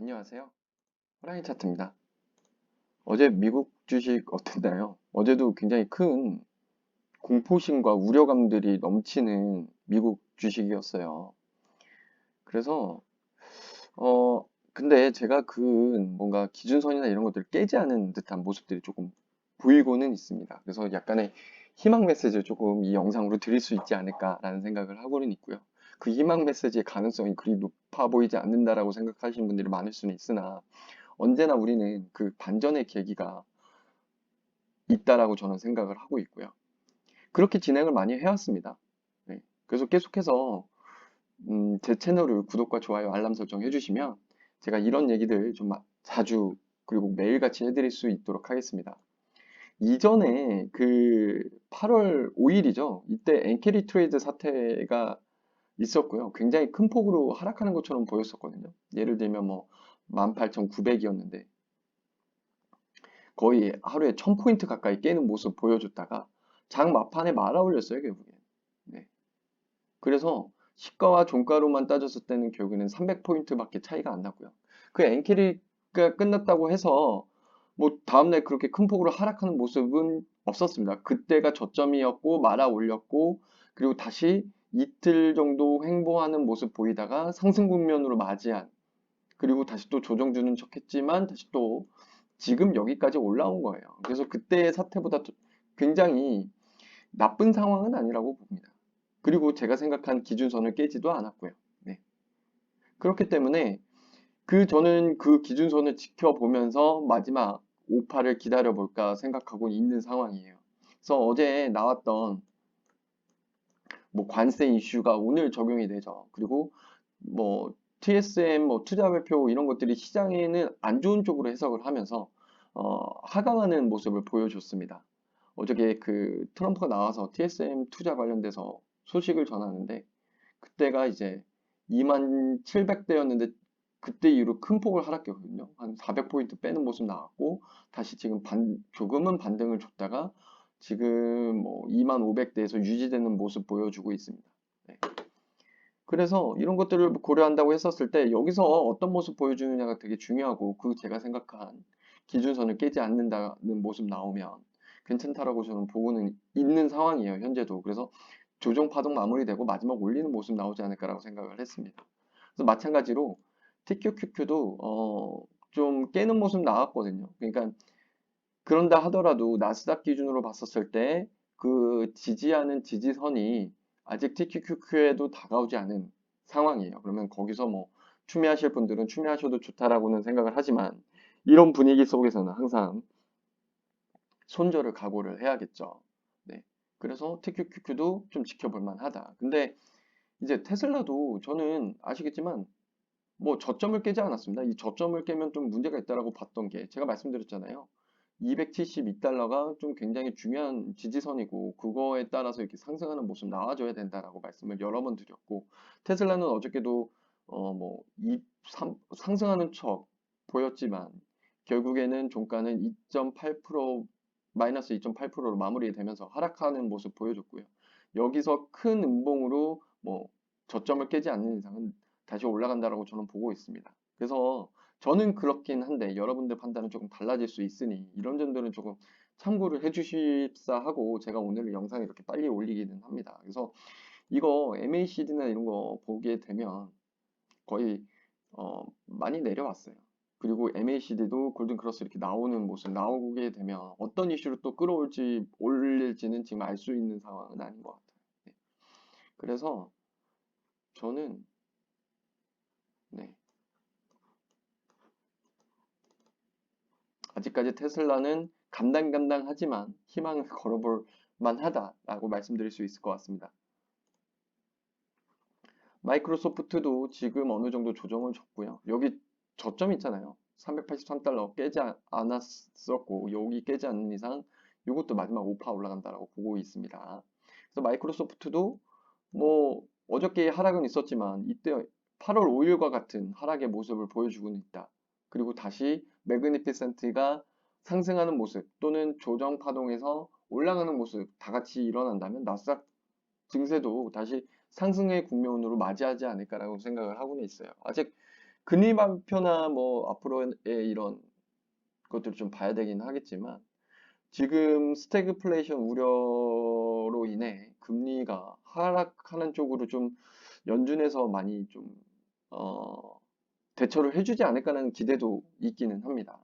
안녕하세요. 호랑이 차트입니다. 어제 미국 주식 어땠나요? 어제도 굉장히 큰 공포심과 우려감들이 넘치는 미국 주식이었어요. 그래서, 어, 근데 제가 그 뭔가 기준선이나 이런 것들을 깨지 않은 듯한 모습들이 조금 보이고는 있습니다. 그래서 약간의 희망 메시지를 조금 이 영상으로 드릴 수 있지 않을까라는 생각을 하고는 있고요. 그 희망 메시지의 가능성이 그리 높아 보이지 않는다라고 생각하시는 분들이 많을 수는 있으나 언제나 우리는 그 반전의 계기가 있다라고 저는 생각을 하고 있고요. 그렇게 진행을 많이 해왔습니다. 네. 그래서 계속해서 음, 제 채널을 구독과 좋아요, 알람 설정 해주시면 제가 이런 얘기들 좀 마- 자주 그리고 매일같이 해드릴 수 있도록 하겠습니다. 이전에 그 8월 5일이죠. 이때 엔캐리 트레이드 사태가 있었고요. 굉장히 큰 폭으로 하락하는 것처럼 보였었거든요. 예를 들면 뭐 18,900이었는데 거의 하루에 1000포인트 가까이 깨는 모습 보여줬다가 장 막판에 말아 올렸어요, 결국엔. 네. 그래서 시가와 종가로만 따졌을 때는 결국에는 300포인트밖에 차이가 안 나고요. 그 엔캐리가 끝났다고 해서 뭐 다음날 그렇게 큰 폭으로 하락하는 모습은 없었습니다. 그때가 저점이었고 말아 올렸고 그리고 다시 이틀 정도 횡보하는 모습 보이다가 상승 국면으로 맞이한 그리고 다시 또 조정 주는 척 했지만 다시 또 지금 여기까지 올라온 거예요. 그래서 그때의 사태보다 또 굉장히 나쁜 상황은 아니라고 봅니다. 그리고 제가 생각한 기준선을 깨지도 않았고요. 네. 그렇기 때문에 그 저는 그 기준선을 지켜보면서 마지막 5파를 기다려볼까 생각하고 있는 상황이에요. 그래서 어제 나왔던 뭐 관세 이슈가 오늘 적용이 되죠. 그리고 뭐 TSM 뭐 투자 발표 이런 것들이 시장에는 안 좋은 쪽으로 해석을 하면서 어, 하강하는 모습을 보여줬습니다. 어저께 그 트럼프가 나와서 TSM 투자 관련돼서 소식을 전하는데 그때가 이제 2700대였는데 그때 이후로 큰 폭을 하락했거든요. 한 400포인트 빼는 모습 나왔고 다시 지금 반, 조금은 반등을 줬다가 지금 뭐 2500대에서 유지되는 모습 보여주고 있습니다. 네. 그래서 이런 것들을 고려한다고 했었을 때 여기서 어떤 모습 보여주느냐가 되게 중요하고 그 제가 생각한 기준선을 깨지 않는다는 모습 나오면 괜찮다라고 저는 보고는 있는 상황이에요, 현재도. 그래서 조정 파동 마무리되고 마지막 올리는 모습 나오지 않을까라고 생각을 했습니다. 그래서 마찬가지로 TQQQ도 어, 좀 깨는 모습 나왔거든요. 그러니까 그런다 하더라도 나스닥 기준으로 봤었을 때 그 지지하는 지지선이 아직 TQQQ에도 다가오지 않은 상황이에요. 그러면 거기서 뭐 추미하실 분들은 추미하셔도 좋다라고는 생각을 하지만 이런 분위기 속에서는 항상 손절을 각오를 해야겠죠. 네. 그래서 TQQQ도 좀 지켜볼 만하다. 근데 이제 테슬라도 저는 아시겠지만 뭐 저점을 깨지 않았습니다. 이 저점을 깨면 좀 문제가 있다라고 봤던 게 제가 말씀드렸잖아요. 272달러가 좀 굉장히 중요한 지지선이고 그거에 따라서 이렇게 상승하는 모습 나와줘야 된다라고 말씀을 여러 번 드렸고 테슬라는 어저께도 어뭐 상승하는 척 보였지만 결국에는 종가는 2.8% 마이너스 2.8%로 마무리되면서 하락하는 모습 보여줬고요. 여기서 큰 음봉으로 뭐 저점을 깨지 않는 이상은 다시 올라간다라고 저는 보고 있습니다. 그래서 저는 그렇긴 한데 여러분들 판단은 조금 달라질 수 있으니 이런 점들은 조금 참고를 해주십사 하고 제가 오늘 영상 이렇게 빨리 올리기는 합니다. 그래서 이거 MACD나 이런 거 보게 되면 거의 어, 많이 내려왔어요. 그리고 MACD도 골든크로스 이렇게 나오는 모습 나오게 되면 어떤 이슈로 또 끌어올지 올릴지는 지금 알 수 있는 상황은 아닌 것 같아요. 네. 그래서 저는 네. 아직까지 테슬라는 간당간당하지만 희망을 걸어볼 만하다라고 말씀드릴 수 있을 것 같습니다. 마이크로소프트도 지금 어느 정도 조정을 줬고요. 여기 저점 있잖아요. 383달러 깨지 않았었고 여기 깨지 않는 이상 이것도 마지막 5파 올라간다라고 보고 있습니다. 그래서 마이크로소프트도 뭐 어저께 하락은 있었지만 이때 8월 5일과 같은 하락의 모습을 보여주고는 있다. 그리고 다시 매그니피센트가 상승하는 모습 또는 조정 파동에서 올라가는 모습 다 같이 일어난다면 나스닥 증세도 다시 상승의 국면으로 맞이하지 않을까라고 생각을 하고는 있어요. 아직 금리 발표나 뭐 앞으로의 이런 것들을 좀 봐야 되긴 하겠지만 지금 스태그플레이션 우려로 인해 금리가 하락하는 쪽으로 좀 연준에서 많이 좀 어, 대처를 해주지 않을까라는 기대도 있기는 합니다.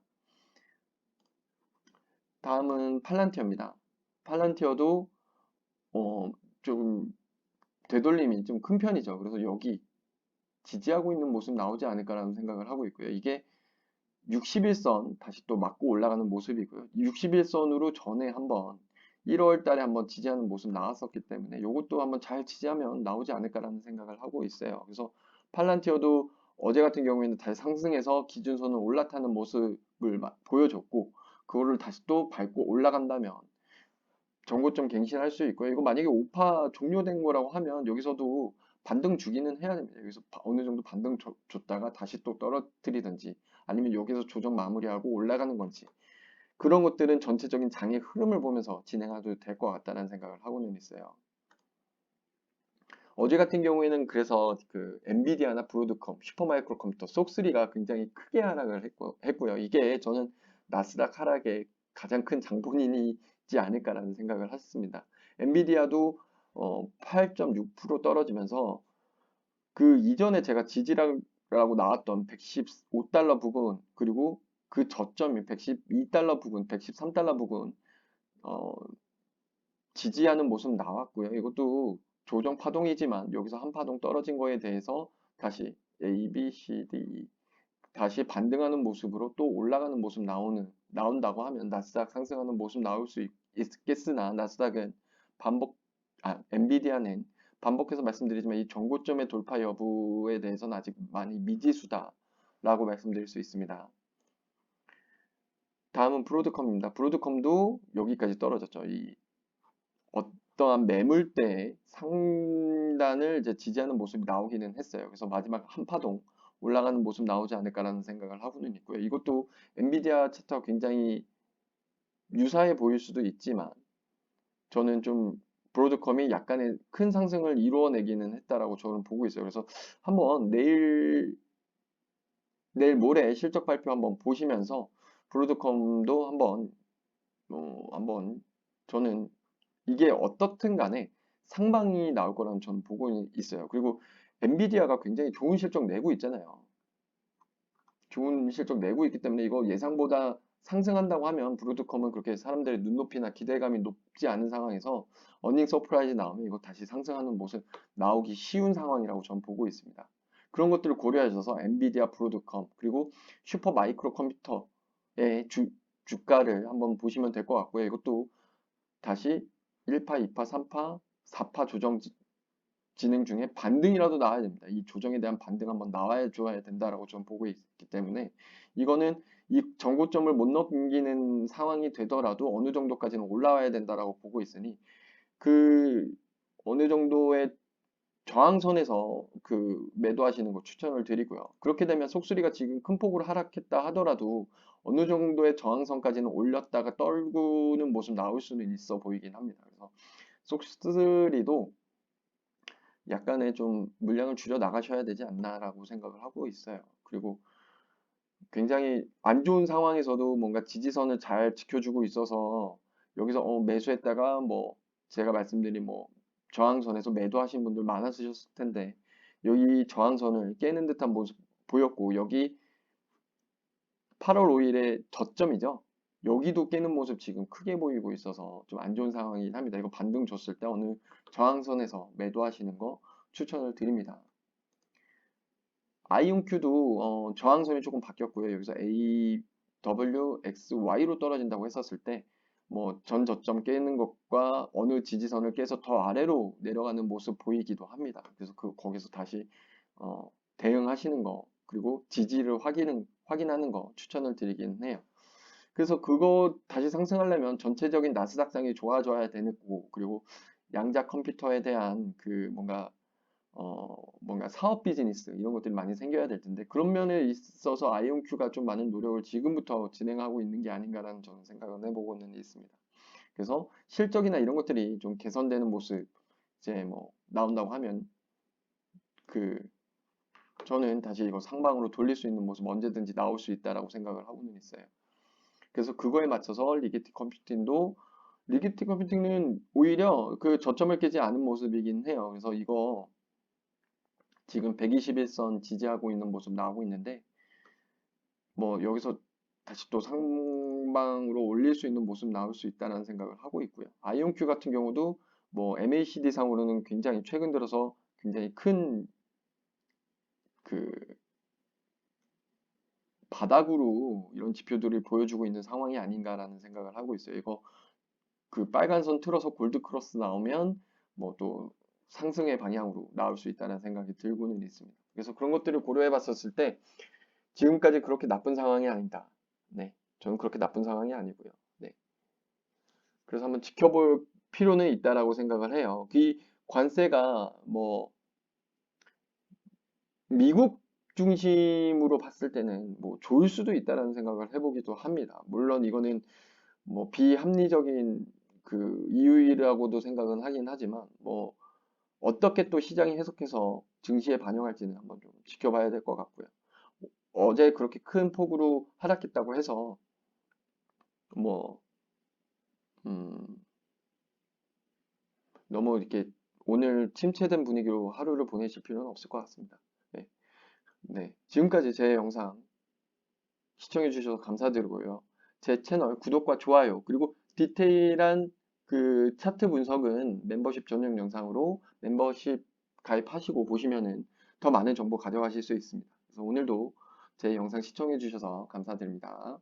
다음은 팔란티어입니다. 팔란티어도 어, 좀 되돌림이 좀 큰 편이죠. 그래서 여기 지지하고 있는 모습 나오지 않을까라는 생각을 하고 있고요. 이게 61선 다시 또 맞고 올라가는 모습이고요. 61선으로 전에 한번 1월 달에 한번 지지하는 모습 나왔었기 때문에 이것도 한번 잘 지지하면 나오지 않을까라는 생각을 하고 있어요. 그래서 팔란티어도 어제 같은 경우에는 다시 상승해서 기준선을 올라타는 모습을 보여줬고 그거를 다시 또 밟고 올라간다면 정고점 갱신할 수 있고요. 이거 만약에 5파 종료된 거라고 하면 여기서도 반등 주기는 해야 됩니다. 여기서 어느 정도 반등 줘, 줬다가 다시 또 떨어뜨리든지 아니면 여기서 조정 마무리하고 올라가는 건지 그런 것들은 전체적인 장의 흐름을 보면서 진행해도 될 것 같다는 생각을 하고는 있어요. 어제 같은 경우에는 그래서 그 엔비디아나 브로드컴, 슈퍼마이크로 컴퓨터, 쏙3가 굉장히 크게 하락을 했고, 했고요. 이게 저는 나스닥 하락의 가장 큰 장본인이지 않을까라는 생각을 했습니다. 엔비디아도 어, 8.6% 떨어지면서 그 이전에 제가 지지라고 나왔던 115달러 부분 그리고 그 저점이 112달러 부분, 113달러 부분 어, 지지하는 모습 나왔고요. 이것도 조정 파동이지만 여기서 한 파동 떨어진 거에 대해서 다시 A, B, C, D, E 다시 반등하는 모습으로 또 올라가는 모습 나오는 나온다고 하면 나스닥 상승하는 모습 나올 수 있, 있겠으나 나스닥은 반복 아 엔비디아는 반복해서 말씀드리지만 이 정고점의 돌파 여부에 대해서는 아직 많이 미지수다라고 말씀드릴 수 있습니다. 다음은 브로드컴입니다. 브로드컴도 여기까지 떨어졌죠. 이 어 떠한 매물대 상단을 이제 지지하는 모습이 나오기는 했어요. 그래서 마지막 한 파동 올라가는 모습 나오지 않을까라는 생각을 하고는 있고요. 이것도 엔비디아 차트와 굉장히 유사해 보일 수도 있지만 저는 좀 브로드컴이 약간의 큰 상승을 이루어내기는 했다라고 저는 보고 있어요. 그래서 한번 내일 내일 모레 실적 발표 한번 보시면서 브로드컴도 한번 어, 한번 저는 이게 어떻든 간에 상방이 나올 거라는 저는 보고 있어요. 그리고 엔비디아가 굉장히 좋은 실적 내고 있잖아요. 좋은 실적 내고 있기 때문에 이거 예상보다 상승한다고 하면 브로드컴은 그렇게 사람들의 눈높이나 기대감이 높지 않은 상황에서 어닝 서프라이즈 나오면 이거 다시 상승하는 모습 나오기 쉬운 상황이라고 저는 보고 있습니다. 그런 것들을 고려하셔서 엔비디아, 브로드컴 그리고 슈퍼 마이크로 컴퓨터의 주, 주가를 한번 보시면 될 것 같고요. 이것도 다시 1파, 2파, 3파, 4파 조정 진행 중에 반등이라도 나와야 됩니다. 이 조정에 대한 반등 한번 나와야 줘야 된다라고 저는 보고 있기 때문에 이거는 이 정고점을 못 넘기는 상황이 되더라도 어느 정도까지는 올라와야 된다라고 보고 있으니 그 어느 정도의 저항선에서 그 매도하시는 거 추천을 드리고요. 그렇게 되면 속수리가 지금 큰 폭으로 하락했다 하더라도 어느 정도의 저항선까지는 올렸다가 떨구는 모습 나올 수는 있어 보이긴 합니다. 그래서 속수리도 약간의 좀 물량을 줄여 나가셔야 되지 않나라고 생각을 하고 있어요. 그리고 굉장히 안 좋은 상황에서도 뭔가 지지선을 잘 지켜주고 있어서 여기서 어, 매수했다가 뭐 제가 말씀드린 뭐 저항선에서 매도하신 분들 많았으셨을 텐데 여기 저항선을 깨는 듯한 모습 보였고 여기 8월 5일에 저점이죠. 여기도 깨는 모습 지금 크게 보이고 있어서 좀 안 좋은 상황이긴 합니다. 이거 반등 줬을 때 어느 저항선에서 매도하시는 거 추천을 드립니다. 아이온큐도 어, 저항선이 조금 바뀌었고요. 여기서 A, W, X, Y로 떨어진다고 했었을 때 뭐 전 저점 깨는 것과 어느 지지선을 깨서 더 아래로 내려가는 모습 보이기도 합니다. 그래서 그 거기서 다시 어, 대응하시는 거 그리고 지지를 확인, 확인하는 거 추천을 드리긴 해요. 그래서 그거 다시 상승하려면 전체적인 나스닥장이 좋아져야 되는 거고 그리고 양자 컴퓨터에 대한 그 뭔가 어 뭔가 사업 비즈니스 이런 것들이 많이 생겨야 될 텐데 그런 면에 있어서 아이온큐가 좀 많은 노력을 지금부터 진행하고 있는 게 아닌가라는 저는 생각을 해보고는 있습니다. 그래서 실적이나 이런 것들이 좀 개선되는 모습 이제 뭐 나온다고 하면 그 저는 다시 이거 상방으로 돌릴 수 있는 모습 언제든지 나올 수 있다라고 생각을 하고는 있어요. 그래서 그거에 맞춰서 리기티 컴퓨팅도 리기티 컴퓨팅은 오히려 그 저점을 깨지 않은 모습이긴 해요. 그래서 이거 지금 121선 지지하고 있는 모습 나오고 있는데 뭐 여기서 다시 또 상방으로 올릴 수 있는 모습 나올 수 있다는 생각을 하고 있고요. 아이온큐 같은 경우도 뭐 MACD 상으로는 굉장히 최근 들어서 굉장히 큰 그 바닥으로 이런 지표들을 보여주고 있는 상황이 아닌가라는 생각을 하고 있어요. 이거 그 빨간 선 틀어서 골드 크로스 나오면 뭐 또 상승의 방향으로 나올 수 있다는 생각이 들고는 있습니다. 그래서 그런 것들을 고려해 봤었을 때 지금까지 그렇게 나쁜 상황이 아니다. 네. 저는 그렇게 나쁜 상황이 아니고요. 네. 그래서 한번 지켜볼 필요는 있다라고 생각을 해요. 이 관세가 뭐 미국 중심으로 봤을 때는 뭐 좋을 수도 있다라는 생각을 해보기도 합니다. 물론 이거는 뭐 비합리적인 그 이유라고도 생각은 하긴 하지만 뭐 어떻게 또 시장이 해석해서 증시에 반영할지는 한번 좀 지켜봐야 될 것 같고요. 어제 그렇게 큰 폭으로 하락했다고 해서 뭐 음, 너무 이렇게 오늘 침체된 분위기로 하루를 보내실 필요는 없을 것 같습니다. 네. 네. 지금까지 제 영상 시청해 주셔서 감사드리고요. 제 채널 구독과 좋아요, 그리고 디테일한 그 차트 분석은 멤버십 전용 영상으로 멤버십 가입하시고 보시면은 더 많은 정보 가져가실 수 있습니다. 그래서 오늘도 제 영상 시청해 주셔서 감사드립니다.